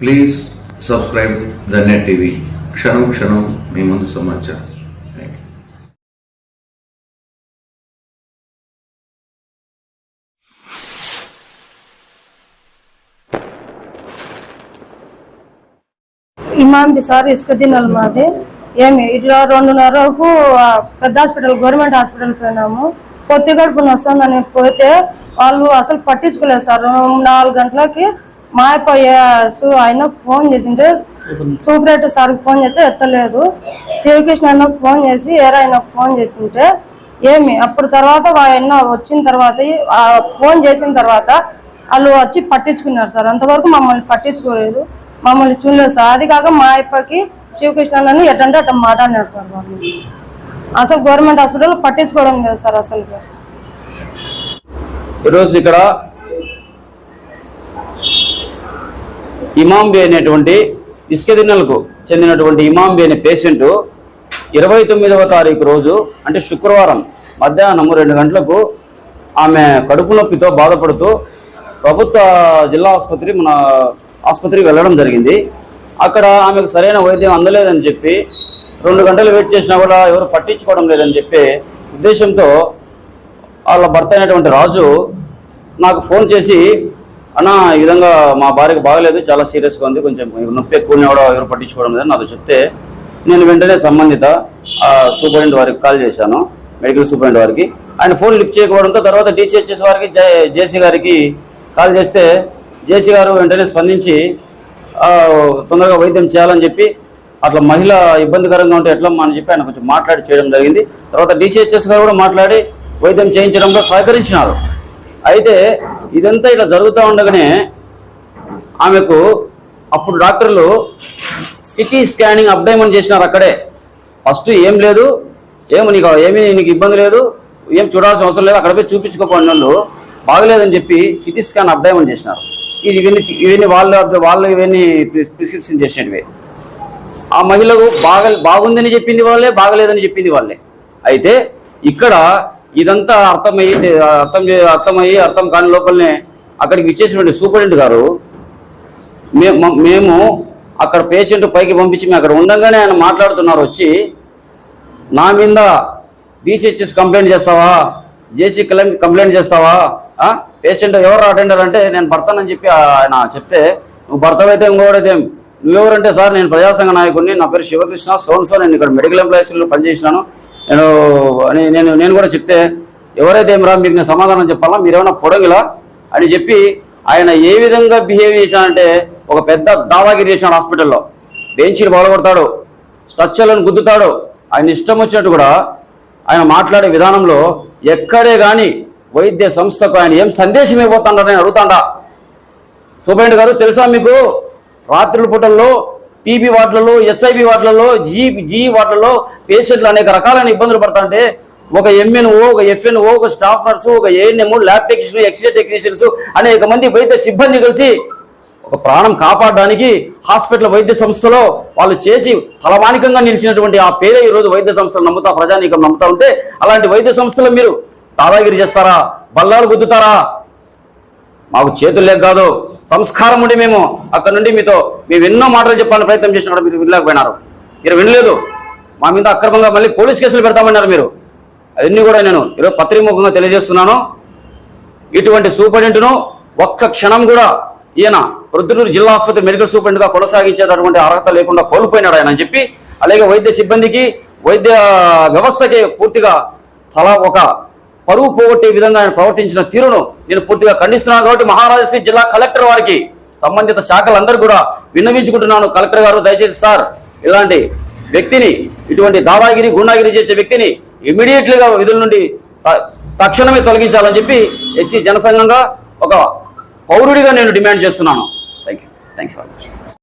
Please subscribe the net TV క్షణం క్షణం మీ ముందు సమాచారం. ఇమాం ఇసుక దినాలు మాది. ఏమి ఇట్లా రెండున్నరకు పెద్ద హాస్పిటల్ గవర్నమెంట్ హాస్పిటల్ పోయినాము. పొత్తి గడుపున వస్తుందని పోతే వాళ్ళు అసలు పట్టించుకోలేదు సార్. నాలుగు గంటలకి మా సో ఆయన ఫోన్ చేసింటే సూపరేటర్ సార్కి ఫోన్ చేసి ఎత్తలేదు. శివకృష్ణ అన్నకు ఫోన్ చేసి ఏరా ఆయనకు ఫోన్ చేసింటే ఏమి? అప్పుడు తర్వాత ఆయన వచ్చిన తర్వాత ఫోన్ చేసిన తర్వాత వాళ్ళు వచ్చి పట్టించుకున్నారు సార్. అంతవరకు మమ్మల్ని పట్టించుకోలేదు. మమ్మల్ని చూడలేదు సార్. అది కాక మా అప్పకి శివకృష్ణ అన్నని ఎట్టంటే అట్ట మాట్లాడినారు సార్ వాళ్ళు. అసలు గవర్నమెంట్ హాస్పిటల్ పట్టించుకోవడం లేదు సార్ అసలు ఈరోజు ఇక్కడ ఇమాంబే అనేటువంటి ఇసుక చెందినటువంటి ఇమాంబే అనే పేషెంట్ ఇరవై తొమ్మిదవ తారీఖు రోజు అంటే శుక్రవారం మధ్యాహ్నం రెండు గంటలకు ఆమె కడుపు నొప్పితో బాధపడుతూ ప్రభుత్వ జిల్లా ఆసుపత్రి మన ఆసుపత్రికి వెళ్ళడం జరిగింది. అక్కడ ఆమెకు సరైన వైద్యం అందలేదని చెప్పి రెండు గంటలు వెయిట్ చేసినా కూడా ఎవరు పట్టించుకోవడం లేదని చెప్పి ఉద్దేశంతో వాళ్ళ భర్త అయినటువంటి రాజు నాకు ఫోన్ చేసి అన్న ఈ విధంగా మా భార్యకు బాగలేదు చాలా సీరియస్గా ఉంది. కొంచెం నొప్పి ఎక్కువ కూడా ఎవరు పట్టించుకోవడం లేదని నాతో చెప్తే నేను వెంటనే సంబంధిత సూపరింటెండెంట్ వారికి కాల్ చేశాను మెడికల్ సూపరింటెండెంట్ వారికి. ఆయన ఫోన్ లిఫ్ట్ చేయకపోవడంతో తర్వాత డిసిహెచ్ఎస్ వారికి జేసీ గారికి కాల్ చేస్తే జేసీ గారు వెంటనే స్పందించి తొందరగా వైద్యం చేయాలని చెప్పి అట్లా మహిళ ఇబ్బందికరంగా ఉంటే ఎట్లమ్మా అని చెప్పి ఆయన కొంచెం మాట్లాడి చేయడం జరిగింది. తర్వాత డిసిహెచ్ఎస్ గారు కూడా మాట్లాడి వైద్యం చేయించడంలో సహకరించినారు. అయితే ఇదంతా ఇలా జరుగుతూ ఉండగానే ఆమెకు అప్పుడు డాక్టర్లు సిటీ స్కానింగ్ అప్డైమన్ చేసినారు అక్కడే. ఫస్ట్ ఏం లేదు ఏమి నీకు ఏమీ నీకు ఇబ్బంది లేదు ఏం చూడాల్సిన అవసరం లేదు అక్కడ పోయి చూపించుకోపోయిన వాళ్ళు బాగలేదని చెప్పి సిటీ స్కాన్ అప్డైమన్ చేసినారు. ఇది ఇవన్నీ ఇవన్నీ వాళ్ళు వాళ్ళు ఇవన్నీ ప్రిస్క్రిప్షన్ చేసినవి. ఆ మహిళకు బాగా బాగుందని చెప్పింది వాళ్ళే బాగలేదని చెప్పింది వాళ్ళే. అయితే ఇక్కడ ఇదంతా అర్థమయ్యి అర్థం అర్థమయ్యి అర్థం కాని లోపలనే అక్కడికి ఇచ్చేసినటువంటి సూపరింటెండెంట్ గారు మేము అక్కడ పేషెంట్ పైకి పంపించి మేము అక్కడ ఉండగానే ఆయన మాట్లాడుతున్నారు వచ్చి నా మీద బీసీహెచ్ఎస్ కంప్లైంట్ చేస్తావా? జేసీ క్లైమ్ కంప్లైంట్ చేస్తావా? పేషెంట్ ఎవరు అటెండర్ అంటే నేను భర్తనని చెప్పి ఆయన చెప్తే నువ్వు భర్తవైతే ఇంకోడైతే నువ్వెవరంటే సార్ నేను ప్రజాసంఘ నాయకుడిని నా పేరు శివకృష్ణ సోన్ సో నేను ఇక్కడ మెడికల్ ఎంప్లాయీస్లో పనిచేసినాను. నేను అని నేను నేను కూడా చెప్తే ఎవరైతే రా మీకు నేను సమాధానం చెప్పాలా? మీరేమైనా పొడంగిలా? అని చెప్పి ఆయన ఏ విధంగా బిహేవ్ చేశానంటే ఒక పెద్ద దాదాగిరి చేశాడు హాస్పిటల్లో. బెంచీలు బాగుపడతాడు స్ట్రక్చర్లను గుద్దుతాడు. ఆయన ఇష్టం వచ్చినట్టు కూడా ఆయన మాట్లాడే విధానంలో ఎక్కడే కానీ వైద్య సంస్థకు ఆయన ఏం సందేశం ఇవ్వబోతాడని నేను అడుగుతాడా. సూపరింటెండెంట్ గారు తెలుసా మీకు? రాత్రుల పూటల్లో పీబీ వార్డులలో హెచ్ఐవి వార్డులలో జీ జీ వార్డులలో పేషెంట్లు అనేక రకాలైన ఇబ్బందులు పడతాంటే ఒక ఎంఎన్ఓ ఒక ఎఫ్ఎన్ఓ ఒక స్టాఫ్ నర్సు ఒక ANM lab technician x-ray technicians అనేక మంది వైద్య సిబ్బంది కలిసి ఒక ప్రాణం కాపాడడానికి హాస్పిటల్ వైద్య సంస్థలో వాళ్ళు చేసి ఫలమానికంగా నిలిచినటువంటి ఆ పేరే ఈ రోజు వైద్య సంస్థలు నమ్ముతా ప్రజానీకం నమ్ముతా ఉంటే అలాంటి వైద్య సంస్థలు మీరు దాదాగిరి చేస్తారా? బల్లాలు గుద్దుతారా? మాకు చేతులు లేక కాదు సంస్కారం ఉండి మేము అక్కడ నుండి మీతో మేము ఎన్నో మాటలు చెప్పాలని ప్రయత్నం చేసినా మీరు వినలేకపోయినారు. మీరు వినలేదు. మా మీద అక్రమంగా మళ్ళీ పోలీస్ కేసులు పెడతామన్నారు మీరు. అవన్నీ కూడా నేను ఈరోజు పత్రిముఖంగా తెలియజేస్తున్నాను. ఇటువంటి సూపరింటెండెంట్ను ఒక్క క్షణం కూడా ఈయన ప్రొద్దుటూరు జిల్లా ఆసుపత్రి మెడికల్ సూపరింటెండెంట్గా కొనసాగించేటటువంటి అర్హత లేకుండా కోల్పోయినాడు ఆయన అని చెప్పి అలాగే వైద్య సిబ్బందికి వైద్య వ్యవస్థకి పూర్తిగా తల ఒక పరువు పోగొట్టే విధంగా ఆయన ప్రవర్తించిన తీరును నేను పూర్తిగా ఖండిస్తున్నాను కాబట్టి మహారాజశ్రీ జిల్లా కలెక్టర్ వారికి సంబంధిత శాఖలందరూ కూడా విన్నవించుకుంటున్నాను. కలెక్టర్ గారు దయచేసి సార్ ఇలాంటి వ్యక్తిని ఇటువంటి దాదాగిరి గుండాగిరి చేసే వ్యక్తిని ఇమీడియట్లీగా విధుల నుండి త- తక్షణమే తొలగించాలని చెప్పి ఎస్సీ జనసంఘంగా ఒక పౌరుడిగా నేను డిమాండ్ చేస్తున్నాను. Thank you thank you